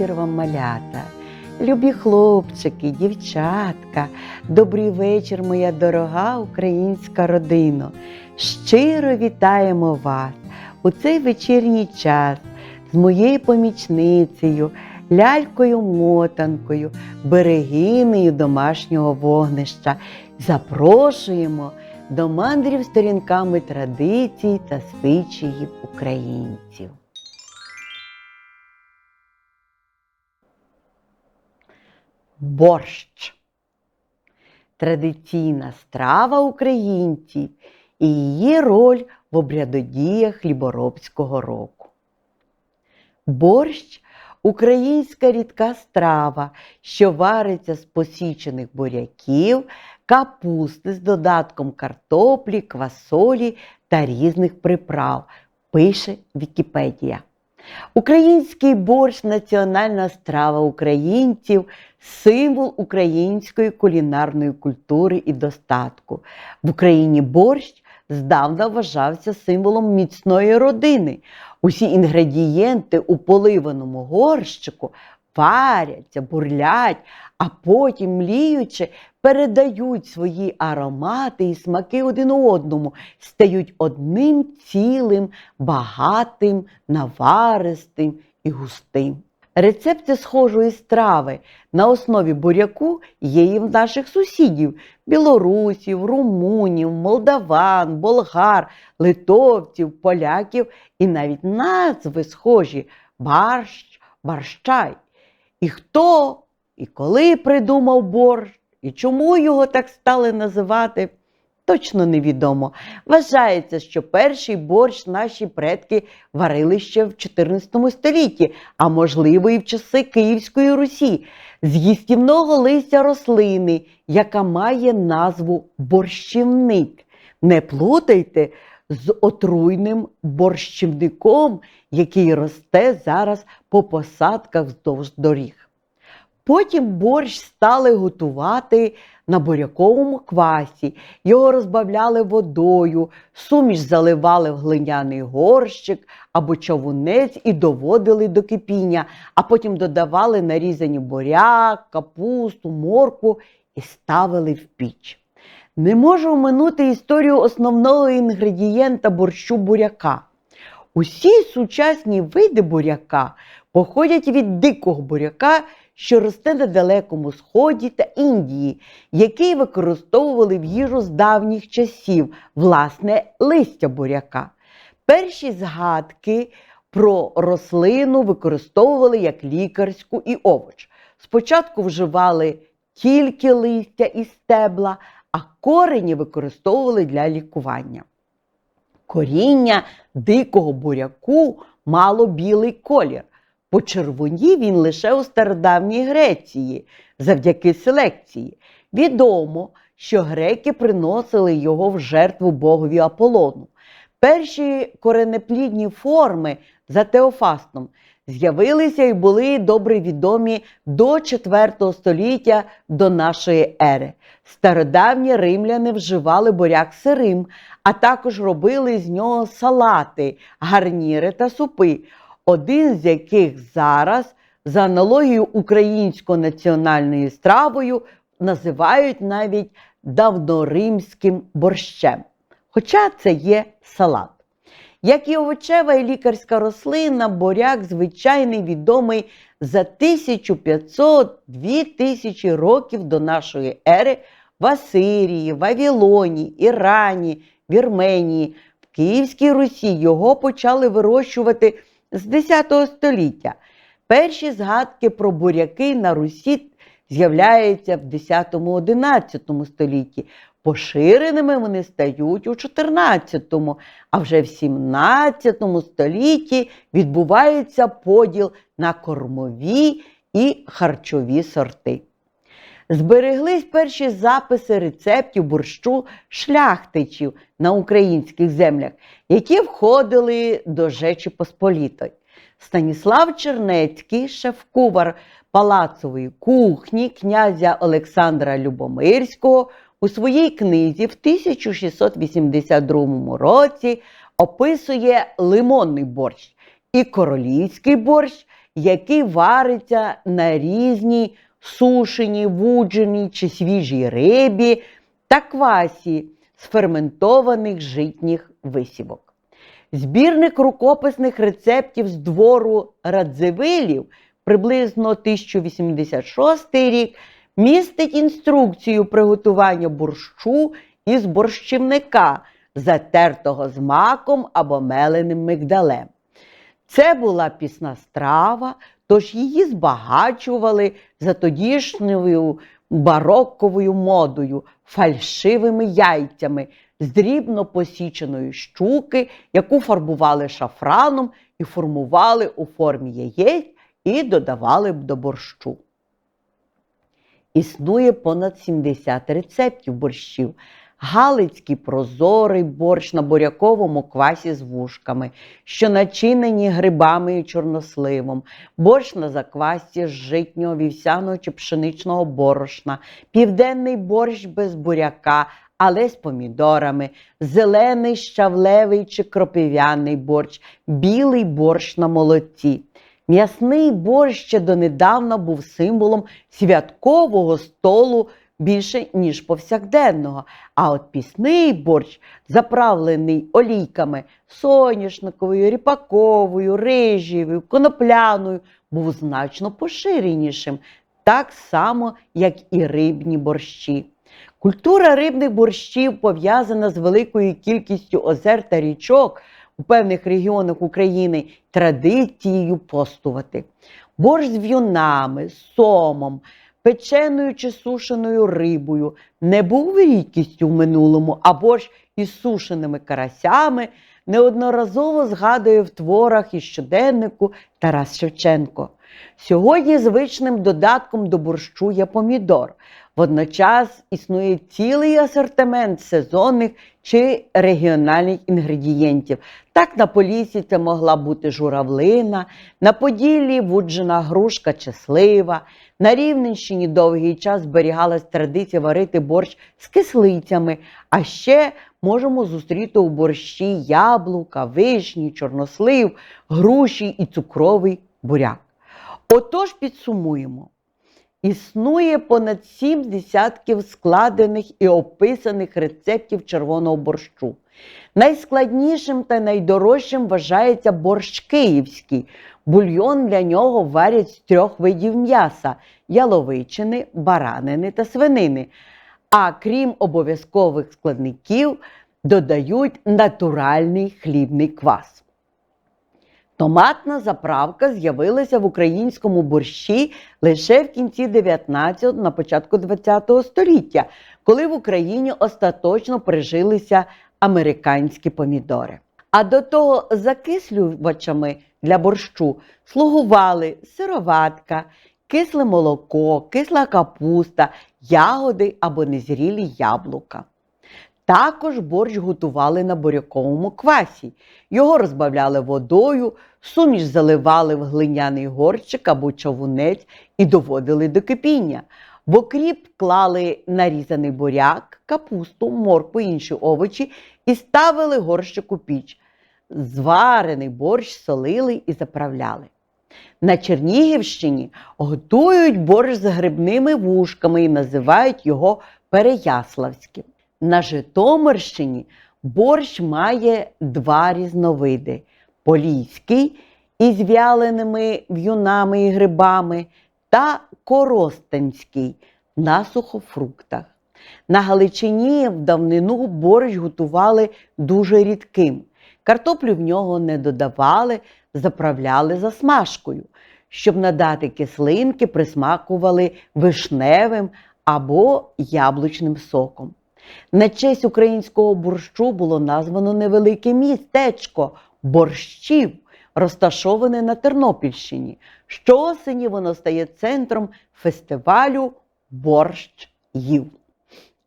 Вечір малята, любі хлопчики, дівчатка, добрий вечір, моя дорога українська родино. Щиро вітаємо вас у цей вечірній час з моєю помічницею, лялькою мотанкою, берегинею домашнього вогнища. Запрошуємо до мандрів сторінками традицій та звичаїв українців. Борщ. Традиційна страва українців і її роль в обрядодіях хліборобського року. Борщ українська рідка страва, що вариться з посічених буряків, капусти з додатком картоплі, квасолі та різних приправ, пише Вікіпедія. Український борщ національна страва українців, символ української кулінарної культури і достатку. В Україні борщ здавна вважався символом міцної родини. Усі інгредієнти у поливаному горщику варяться, бурлять, а потім, мліючи, передають свої аромати і смаки один одному, стають одним цілим, багатим, наваристим і густим. Рецепти схожої страви на основі буряку є і в наших сусідів білорусів, румунів, молдаван, болгар, литовців, поляків і навіть назви схожі барщ, барщай. І хто і коли придумав борщ, і чому його так стали називати, точно невідомо. Вважається, що перший борщ наші предки варили ще в 14 столітті, а можливо і в часи Київської Русі, з їстівного листя рослини, яка має назву борщівник. Не плутайте з отруйним борщівником, який росте зараз по посадках вздовж доріг. Потім борщ стали готувати на буряковому квасі, його розбавляли водою, суміш заливали в глиняний горщик або чавунець і доводили до кипіння, а потім додавали нарізані буряк, капусту, моркву і ставили в піч. Не можу оминути історію основного інгредієнта борщу буряка. Усі сучасні види буряка походять від дикого буряка, що росте на Далекому Сході та Індії, який використовували в їжу з давніх часів, власне, листя буряка. Перші згадки про рослину використовували як лікарську і овоч. Спочатку вживали тільки листя і стебла, а корені використовували для лікування. Коріння дикого буряку мало білий колір. Почервонів він лише у стародавній Греції завдяки селекції. Відомо, що греки приносили його в жертву богові Аполлону. Перші коренеплідні форми за Теофастом з'явилися і були добре відомі до 4 століття до нашої ери. Стародавні римляни вживали буряк сирим, а також робили з нього салати, гарніри та супи, один з яких зараз, за аналогією українсько-національною стравою, називають навіть давноримським борщем. Хоча це є салат. Як і овочева і лікарська рослина, буряк звичайний відомий за 1500-2000 років до нашої ери в Асирії, Вавилоні, Ірані, Вірменії. В Київській Русі його почали вирощувати з 10 століття. Перші згадки про буряки на Русі з'являються в 10-11 столітті. Поширеними вони стають у 14-му, а вже в 17 столітті відбувається поділ на кормові і харчові сорти. Збереглись перші записи рецептів борщу шляхтичів на українських землях, які входили до Жечі Посполітої. Станіслав Чернецький, шеф-кувар палацової кухні князя Олександра Любомирського, у своїй книзі в 1682 році описує лимонний борщ і королівський борщ, який вариться на різній сушеній, вудженій чи свіжій рибі та квасі з ферментованих житніх висівок. Збірник рукописних рецептів з двору Радзивилів приблизно 1086 рік містить інструкцію приготування борщу із борщівника, затертого з маком або меленим мигдалем. Це була пісна страва, тож її збагачували за тодішньою барокковою модою, фальшивими яйцями з дрібно посіченої щуки, яку фарбували шафраном і формували у формі яєць і додавали до борщу. Існує понад 70 рецептів борщів. Галицький прозорий борщ на буряковому квасі з вушками, що начинені грибами і чорносливом, борщ на заквасці з житнього, вівсяного чи пшеничного борошна, південний борщ без буряка, але з помідорами, зелений щавлевий чи кропив'яний борщ, білий борщ на молоці. М'ясний борщ ще донедавна був символом святкового столу більше, ніж повсякденного. А от пісний борщ, заправлений олійками соняшниковою, ріпаковою, рижевою, конопляною, був значно поширенішим, так само, як і рибні борщі. Культура рибних борщів пов'язана з великою кількістю озер та річок у певних регіонах України традицією постувати. Борщ з в'юнами, сомом, печеною чи сушеною рибою не був рідкістю в минулому, або ж із сушеними карасями неодноразово згадує в творах і щоденнику Тарас Шевченко. Сьогодні звичним додатком до борщу є помідор. Водночас існує цілий асортимент сезонних чи регіональних інгредієнтів. Так на Полісі це могла бути журавлина, на Поділлі вуджена грушка чи слива. На Рівненщині довгий час зберігалась традиція варити борщ з кислицями, а ще можемо зустріти у борщі яблука, вишні, чорнослив, груші і цукровий буряк. Отож підсумуємо. Існує понад сім десятків складених і описаних рецептів червоного борщу. Найскладнішим та найдорожчим вважається борщ київський. Бульйон для нього варять з трьох видів м'яса яловичини, баранини та свинини. А крім обов'язкових складників, додають натуральний хлібний квас. Томатна заправка з'явилася в українському борщі лише в кінці 19 на початку 20 століття, коли в Україні остаточно прижилися американські помідори. А до того закислювачами для борщу слугували сироватка, кисле молоко, кисла капуста, ягоди або незрілі яблука. Також борщ готували на буряковому квасі. Його розбавляли водою, суміш заливали в глиняний горщик або чавунець і доводили до кипіння. В окріп клали нарізаний буряк, капусту, моркву, інші овочі і ставили горщик у піч. Зварений борщ солили і заправляли. На Чернігівщині готують борщ з грибними вушками і називають його Переяславським. На Житомирщині борщ має два різновиди: поліський із вяленими в'юнами і грибами та коростенський на сухофруктах. На Галичині в давнину борщ готували дуже рідким. Картоплю в нього не додавали, заправляли засмажкою. Щоб надати кислинки, присмакували вишневим або яблучним соком. На честь українського борщу було названо невелике містечко борщів, розташоване на Тернопільщині. Щоосені воно стає центром фестивалю борщ їв.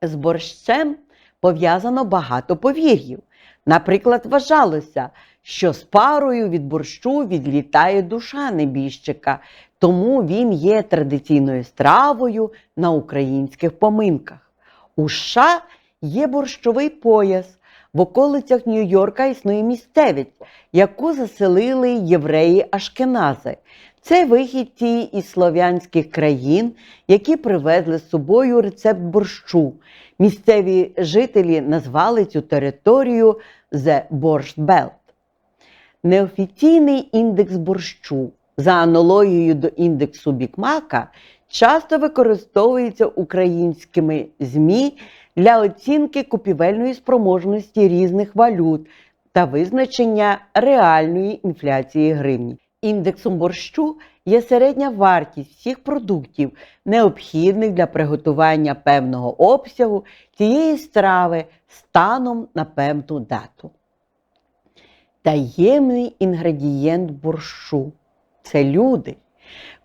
З борщем пов'язано багато повір'їв. Наприклад, вважалося, що з парою від борщу відлітає душа небіжчика, тому він є традиційною стравою на українських поминках. У США є борщовий пояс. В околицях Нью-Йорка існує місцевість, яку заселили євреї Ашкенази. Це вихідці із слов'янських країн, які привезли з собою рецепт борщу. Місцеві жителі назвали цю територію The Borscht Belt. Неофіційний індекс борщу за аналогією до індексу Бікмака часто використовується українськими ЗМІ для оцінки купівельної спроможності різних валют та визначення реальної інфляції гривні. Індексом борщу є середня вартість всіх продуктів, необхідних для приготування певного обсягу цієї страви станом на певну дату. Таємний інгредієнт борщу це люди.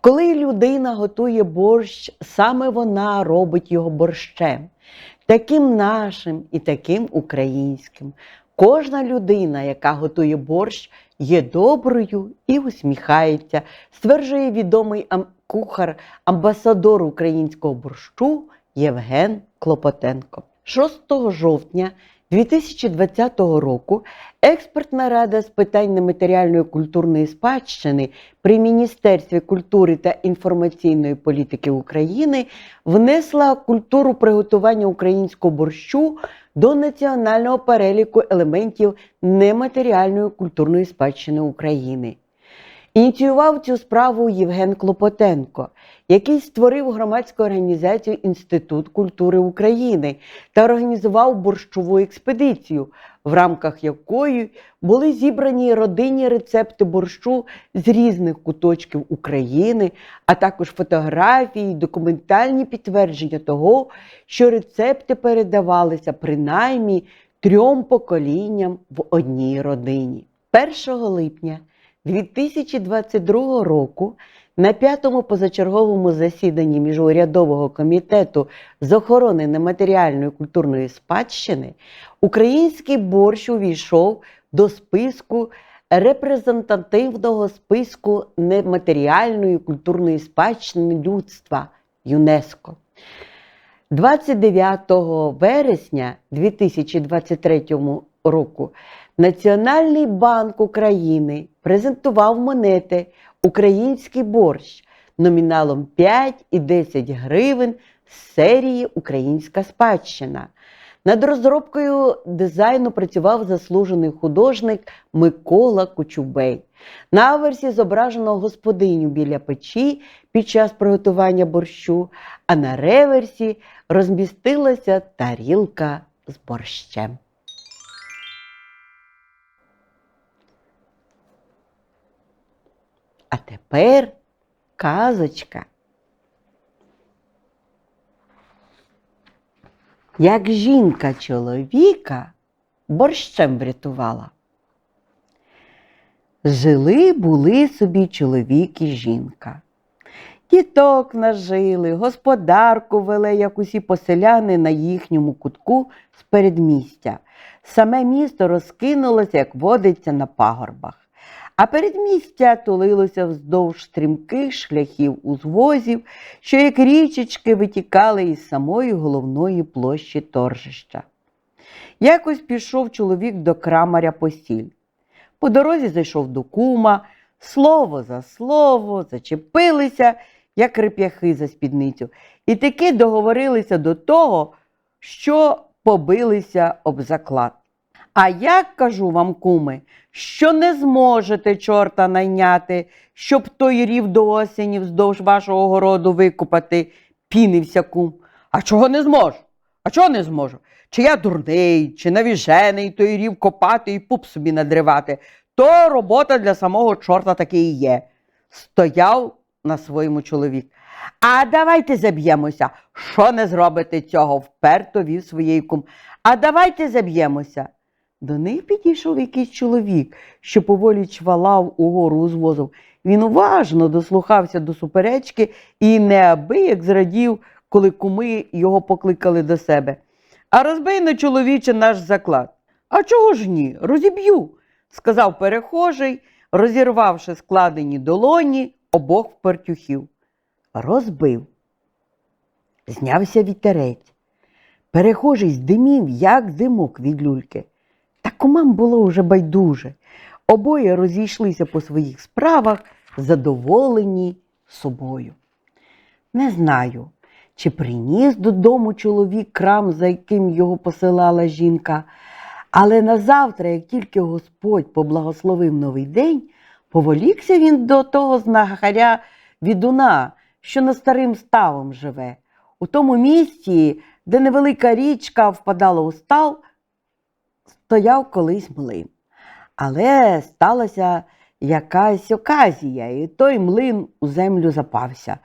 Коли людина готує борщ, саме вона робить його борщем, таким нашим і таким українським. Кожна людина, яка готує борщ, є доброю і усміхається, стверджує відомий кухар, амбасадор українського борщу Євген Клопотенко. 6 жовтня 2020 року експертна рада з питань нематеріальної культурної спадщини при Міністерстві культури та інформаційної політики України внесла культуру приготування українського борщу до національного переліку елементів нематеріальної культурної спадщини України. Ініціював цю справу Євген Клопотенко, який створив громадську організацію Інститут культури України та організував борщову експедицію, в рамках якої були зібрані родинні рецепти борщу з різних куточків України, а також фотографії, документальні підтвердження того, що рецепти передавалися принаймні трьом поколінням в одній родині. 1 липня 2022 року на п'ятому позачерговому засіданні міжурядового комітету з охорони нематеріальної культурної спадщини український борщ увійшов до списку репрезентативного списку нематеріальної культурної спадщини людства ЮНЕСКО. 29 вересня 2023 року Національний банк України презентував монети Український борщ номіналом 5 і 10 гривень з серії Українська спадщина. Над розробкою дизайну працював заслужений художник Микола Кочубей. На аверсі зображено господиню біля печі під час приготування борщу, а на реверсі розмістилася тарілка з борщем. А тепер казочка. Як жінка чоловіка борщем врятувала. Жили були собі чоловік і жінка. Діток нажили, господарку вели, як усі поселяни на їхньому кутку з передмістя. Саме місто розкинулося, як водиться на пагорбах. А передмістя тулилося вздовж стрімких шляхів узвозів, що як річечки витікали із самої головної площі торжища. Якось пішов чоловік до крамаря посіль. По дорозі зайшов до кума, слово за слово, зачепилися, як реп'яхи за спідницю, і таки договорилися до того, що побилися об заклад. А як кажу вам, куми, що не зможете чорта найняти, щоб той рів до осені вздовж вашого городу викупати, пінився кум. А чого не зможу? А чого не зможу? Чи я дурний, чи навіжений той рів копати і пуп собі надривати, то робота для самого чорта таки і є. Стояв на своєму чоловік. А давайте заб'ємося. Що не зробите цього? вперто вів своєї кум. А давайте заб'ємося. До них підійшов якийсь чоловік, що поволі чвалав угору узвозом. Він уважно дослухався до суперечки і неабияк зрадів, коли куми його покликали до себе. А розбий на чоловіче наш заклад. А чого ж ні? Розіб'ю, сказав перехожий, розірвавши складені долоні обох пертюхів. Розбив. Знявся вітерець. Перехожий здимів, як димок від люльки. Та кумам було уже байдуже. Обоє розійшлися по своїх справах, задоволені собою. Не знаю, чи приніс додому чоловік крам, за яким його посилала жінка, але назавтра, як тільки Господь поблагословив новий день, поволікся він до того знахаря відуна, що на старим ставом живе. У тому місці, де невелика річка впадала у став, стояв колись млин. Але сталася якась оказія, і той млин у землю запався.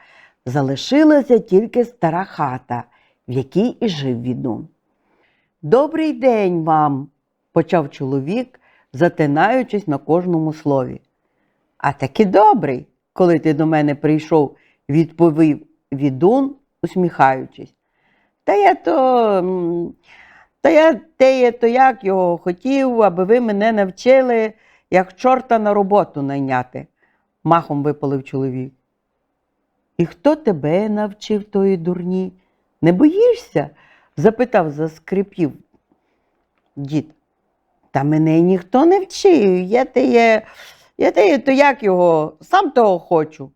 Залишилася тільки стара хата, в якій і жив відун. Добрий день вам, почав чоловік, затинаючись на кожному слові. А таки добрий, коли ти до мене прийшов, відповів відун, усміхаючись. Та я то, та я теє, то як його хотів, аби ви мене навчили, як чорта на роботу найняти, махом випалив чоловік. І хто тебе навчив тої дурні? Не боїшся? запитав заскрипів дід. Та мене ніхто не вчив. Я теє, я теє, то як його, сам того хочу.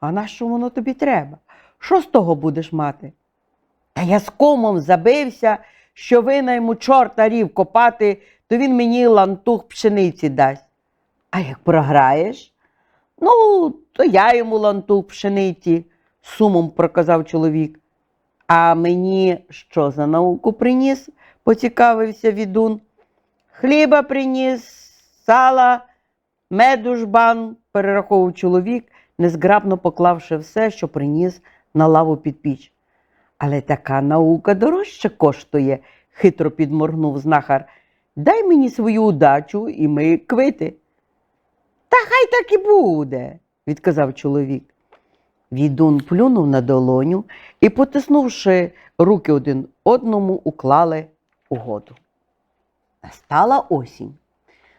А нащо воно тобі треба? Що з того будеш мати? Та я з комом забився, що винайму чорта рів копати, то він мені лантух пшениці дасть. А як програєш? Ну, то я йому лантух пшениці, сумом проказав чоловік. А мені що за науку приніс? поцікавився відун. Хліба приніс, сала, меду жбан, перераховував чоловік, незграбно поклавши все, що приніс на лаву під піч. Але така наука дорожче коштує, хитро підморгнув знахар. Дай мені свою удачу, і ми квити. Та хай так і буде, відказав чоловік. Відун плюнув на долоню і, потиснувши руки один одному, уклали угоду. Настала осінь.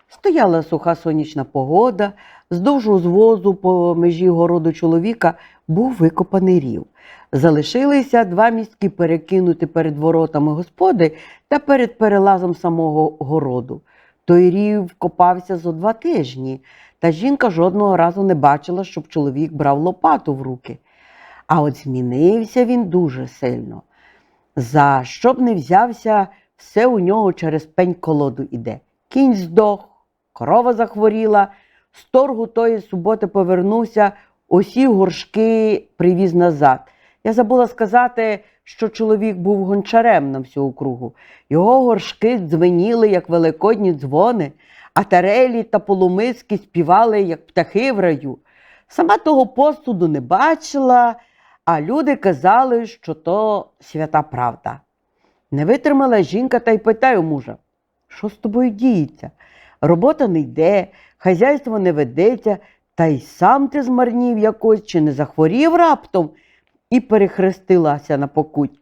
Стояла суха сонячна погода, вздовж узвозу по межі городу чоловіка був викопаний рів. Залишилися два містки перекинути перед воротами господи та перед перелазом самого городу. Той рів копався зо два тижні, та жінка жодного разу не бачила, щоб чоловік брав лопату в руки. А от змінився він дуже сильно. За що б не взявся, все у нього через пень колоду іде. Кінь здох, корова захворіла, з торгу тої суботи повернувся, усі горшки привіз назад. Я забула сказати, що чоловік був гончарем на всю округу. Його горшки дзвеніли, як великодні дзвони, а тарелі та полумиски співали, як птахи в раю. Сама того посуду не бачила, а люди казали, що то свята правда. Не витримала жінка та й питає мужа, що з тобою діється? Робота не йде, хазяйство не ведеться, та й сам ти змарнів якось чи не захворів раптом і перехрестилася на покуть.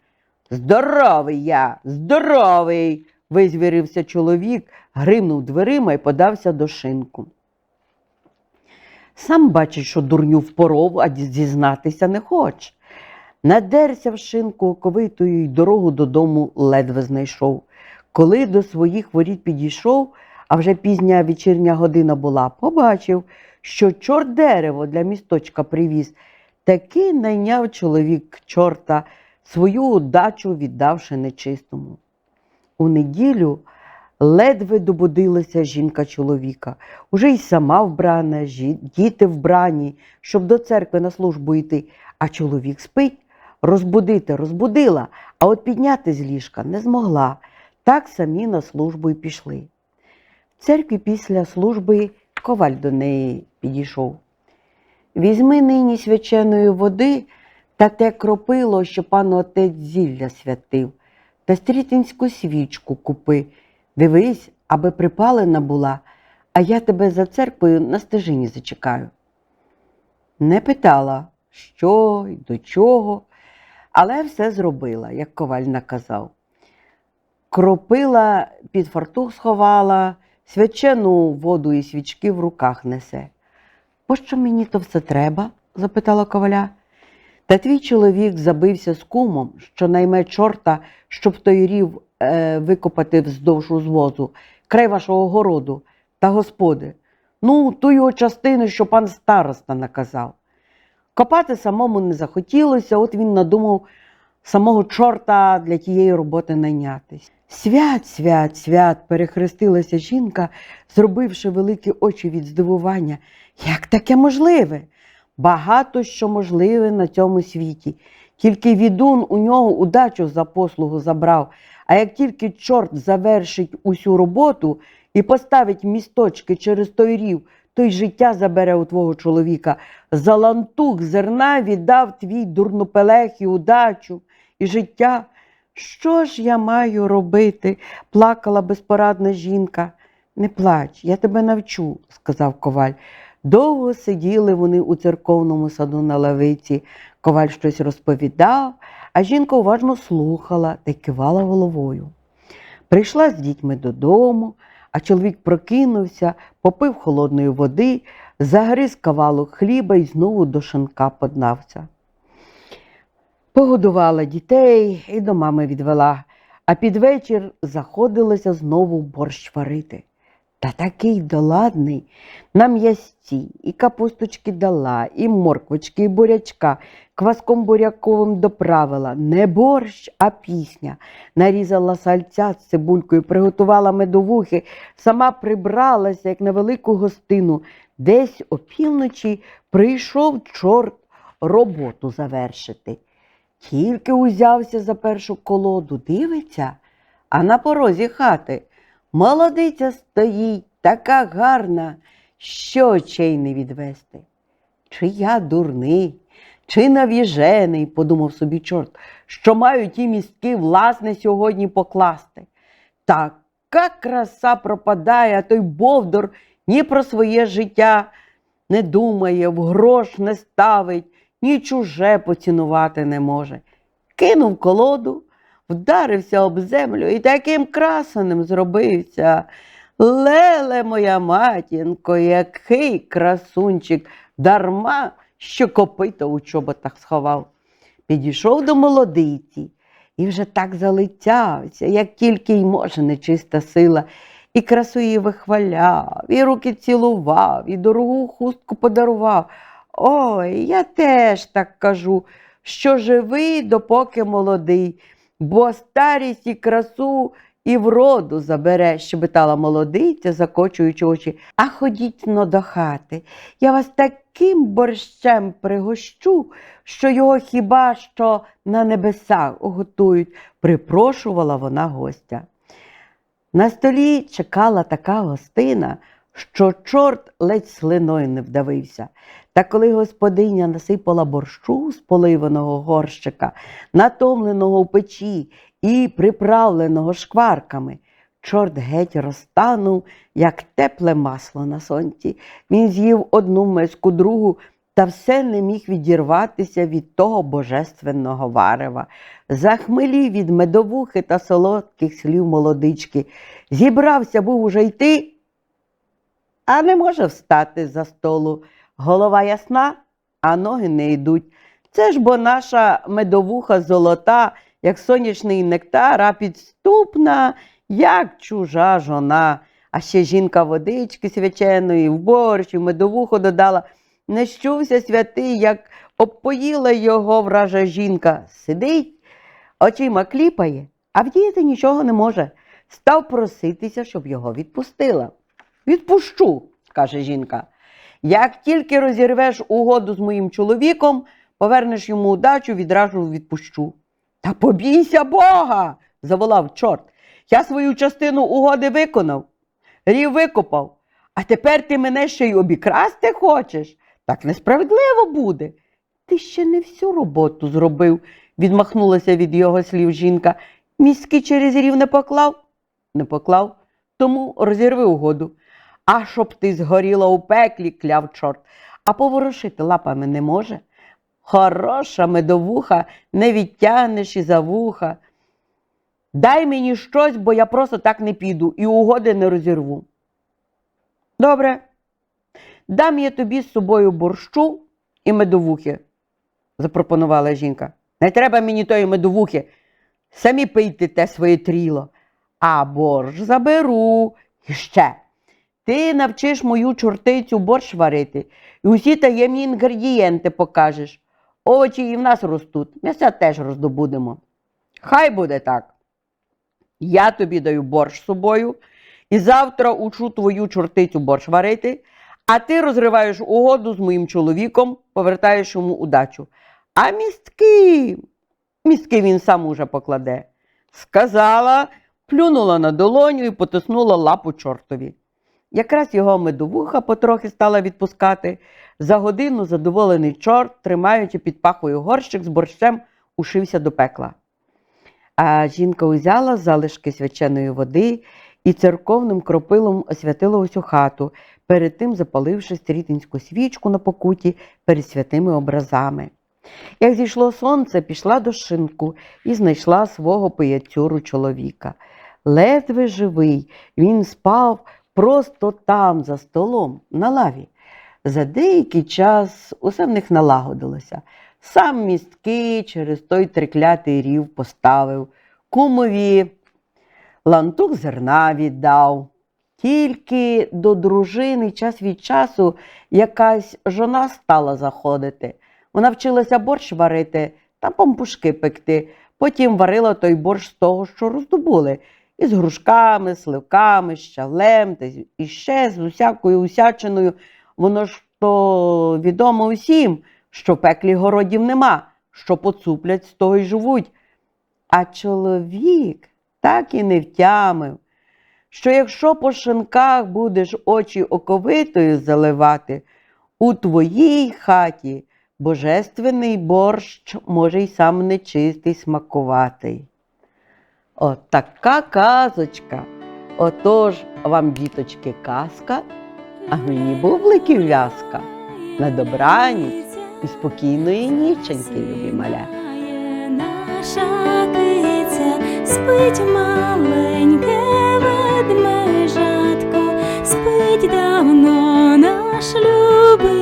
Здоровий я, здоровий, визвірився чоловік, гримнув дверима і подався до шинку. Сам бачить, що дурню впоров, а зізнатися не хоче. Надерся в шинку оковитою й дорогу додому ледве знайшов. Коли до своїх воріт підійшов, а вже пізня вечірня година була, побачив, що чорт дерево для місточка привіз. Таки найняв чоловік чорта, свою удачу віддавши нечистому. У неділю ледве добудилася жінка чоловіка, уже й сама вбрана, діти вбрані, щоб до церкви на службу йти, а чоловік спить. Розбудити розбудила, а от підняти з ліжка не змогла. Так самі на службу й пішли. В церкві після служби коваль до неї підійшов. Візьми нині свяченої води та те кропило, що пан отець зілля святив, та стрітинську свічку купи. Дивись, аби припалена була, а я тебе за церквою на стежині зачекаю. Не питала, що й до чого, але все зробила, як коваль наказав. Кропила під фартух сховала, свячену воду і свічки в руках несе. Пощо мені то все треба? запитала коваля. Та твій чоловік забився з кумом, що найме чорта, щоб той рів е, викопати вздовж узвозу, край вашого городу та господи. Ну, ту його частину, що пан староста наказав. Копати самому не захотілося, от він надумав самого чорта для тієї роботи найнятись. Свят, свят, свят, перехрестилася жінка, зробивши великі очі від здивування. Як таке можливе? Багато що можливе на цьому світі. Тільки відун у нього удачу за послугу забрав. А як тільки чорт завершить усю роботу і поставить місточки через той рів, то й життя забере у твого чоловіка. За лантух зерна віддав твій дурнопелех і удачу, і життя. Що ж я маю робити? плакала безпорадна жінка. Не плач, я тебе навчу, сказав коваль. Довго сиділи вони у церковному саду на лавиці. Коваль щось розповідав, а жінка уважно слухала та й кивала головою. Прийшла з дітьми додому, а чоловік прокинувся, попив холодної води, загриз кавалок хліба і знову до шинка поднався. Погодувала дітей і до мами відвела, а під вечір заходилася знову борщ варити. Та такий доладний на м'ясці, і капусточки дала, і морквочки, і бурячка, кваском буряковим доправила. Не борщ, а пісня. Нарізала сальця з цибулькою, приготувала медовухи, сама прибралася, як на велику гостину. Десь опівночі прийшов чорт роботу завершити. Тільки узявся за першу колоду, дивиться, а на порозі хати молодиця стоїть, така гарна, що очей не відвести. Чи я дурний, чи навіжений, подумав собі чорт, що маю ті містки власне сьогодні покласти. Така краса пропадає, а той Бовдор ні про своє життя не думає, в грош не ставить, ні чуже поцінувати не може. Кинув колоду, вдарився об землю і таким красеним зробився. Леле моя матінко, який красунчик, дарма, що копито у чоботах сховав. Підійшов до молодиці і вже так залицявся, як тільки й може нечиста сила, і красу її вихваляв, і руки цілував, і дорогу хустку подарував. Ой, я теж так кажу, що живий, допоки молодий, бо старість і красу і вроду забере, щебетала молодиця, закочуючи очі. А ходіть но до хати. Я вас таким борщем пригощу, що його хіба що на небесах готують, припрошувала вона гостя. На столі чекала така гостина, що чорт ледь слиною не вдавився. Та коли господиня насипала борщу з поливаного горщика, натомленого в печі і приправленого шкварками, чорт геть розтанув, як тепле масло на сонці. Він з'їв одну миску, другу, та все не міг відірватися від того божественного варева. Захмелів від медовухи та солодких слів молодички. Зібрався був уже йти, а не може встати за столу. Голова ясна, а ноги не йдуть. Це ж бо наша медовуха золота, як сонячний нектар, а підступна, як чужа жона. А ще жінка водички свяченої, в борщ, в медовуху додала. Не щувся святий, як обпоїла його вража жінка. Сидить, очима кліпає, а вдіяти нічого не може. Став проситися, щоб його відпустила. Відпущу, каже жінка. Як тільки розірвеш угоду з моїм чоловіком, повернеш йому удачу, відразу відпущу. Та побійся Бога, заволав чорт. Я свою частину угоди виконав, рів викопав, а тепер ти мене ще й обікрасти хочеш. Так несправедливо буде. Ти ще не всю роботу зробив, відмахнулася від його слів жінка. Мізки через рів не поклав? Не поклав, тому розірви угоду. А щоб ти згоріла у пеклі, кляв чорт, а поворушити лапами не може. Хороша медовуха, не відтягнеш і за вуха. Дай мені щось, бо я просто так не піду і угоди не розірву. Добре, дам я тобі з собою борщу і медовухи, запропонувала жінка. Не треба мені тої медовухи. Самі пийте те своє тріло. А борщ заберу. І ще. Ти навчиш мою чортицю борщ варити і усі таємні інгредієнти покажеш. Овочі і в нас ростуть, м'яса теж роздобудемо. Хай буде так. Я тобі даю борщ собою, і завтра учу твою чортицю борщ варити, а ти розриваєш угоду з моїм чоловіком, повертаєш йому удачу. А містки, містки він сам уже покладе. Сказала, плюнула на долоню і потиснула лапу чортові. Якраз його медовуха потрохи стала відпускати. За годину задоволений чорт, тримаючи під пахою горщик з борщем, ушився до пекла. А жінка узяла залишки свяченої води і церковним кропилом освятила усю хату, перед тим запаливши стрітинську свічку на покуті перед святими образами. Як зійшло сонце, пішла до шинку і знайшла свого пияцюру чоловіка. Ледве живий, він спав просто там, за столом, на лаві. За деякий час усе в них налагодилося. Сам містки через той триклятий рів поставив, кумові лантух зерна віддав. Тільки до дружини час від часу якась жона стала заходити. Вона вчилася борщ варити та пампушки пекти. Потім варила той борщ з того, що роздобули, із грушками, сливками, щавлем з- і ще з усякою усячиною. Воно ж то відомо усім, що пеклі городів нема, що поцуплять, з того й живуть. А чоловік так і не втямив, що якщо по шинках будеш очі оковитою заливати, у твоїй хаті божественний борщ може й сам нечистий смакуватий. От така казочка. Отож вам, діточки, казка, а мені бубликів в'язка. На добраніч і спокійної ніченьки, любі маля. Наша киця спить маленьке ведмежатко, спить давно наш любий